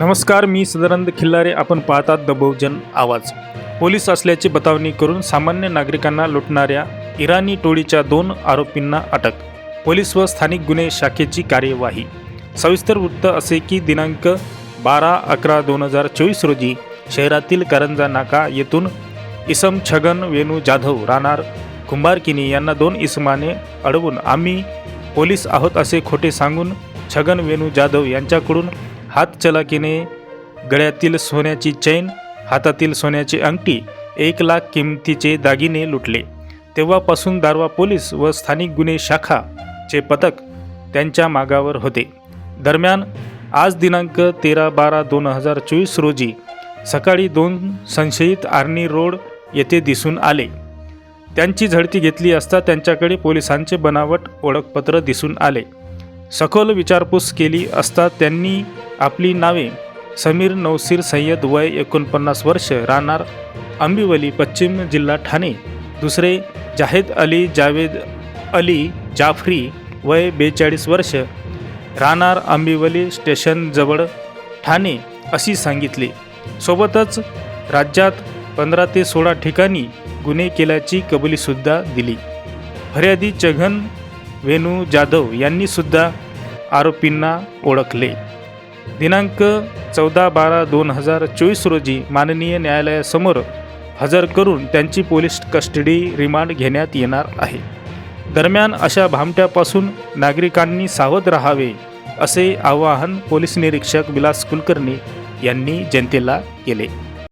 नमस्कार मी सदानंद खिल्लारे. आपण पाहतात द बहुजन आवाज. पोलीस असल्याची बतावणी करून सामान्य नागरिकांना लुटणाऱ्या इराणी टोळीच्या दोन आरोपींना अटक. पोलीस व स्थानिक गुन्हे शाखेची कार्यवाही. सविस्तर वृत्त असे की दिनांक बारा अकरा दोन हजार चोवीस रोजी शहरातील करंजा नाका येथून इसम छगन वेणू जाधव राहणार कुंभारकिनी यांना दोन इसमाने अडवून आम्ही पोलीस आहोत असे खोटे सांगून छगन वेणू जाधव यांच्याकडून हातचलाकीने गळ्यातील सोन्याची चैन हातातील सोन्याची अंगठी एक लाख किमतीचे दागिने लुटले. तेव्हापासून दारवा पोलीस व स्थानिक गुन्हे शाखाचे पथक त्यांच्या मागावर होते. दरम्यान आज दिनांक तेरा बारा दोन हजार चोवीस रोजी सकाळी दोन संशयित आर्नी रोड येथे दिसून आले. त्यांची झडती घेतली असता त्यांच्याकडे पोलिसांचे बनावट ओळखपत्र दिसून आले. सखोल विचारपूस केली असता त्यांनी आपली नावे समीर नौसीर सय्यद वय एकोणपन्नास वर्ष राहणार आंबिवली पश्चिम जिल्हा ठाणे. दुसरे जाहेद अली जावेद अली जाफरी वय बेचाळीस वर्ष राहणार आंबिवली स्टेशनजवळ ठाणे अशी सांगितली. सोबतच राज्यात पंधरा ते सोळा ठिकाणी गुन्हे केल्याची कबुलीसुद्धा दिली. फर्यादी चघन वेणू जाधव यांनीसुद्धा आरोपींना ओळखले. दिनांक चौदा बारा दोन हजार चोवीस रोजी माननीय न्यायालयासमोर हजर करून त्यांची पोलीस कस्टडी रिमांड घेण्यात येणार आहे. दरम्यान अशा भामट्यापासून नागरिकांनी सावध राहावे असे आवाहन पोलीस निरीक्षक विलास कुलकर्णी यांनी जनतेला केले.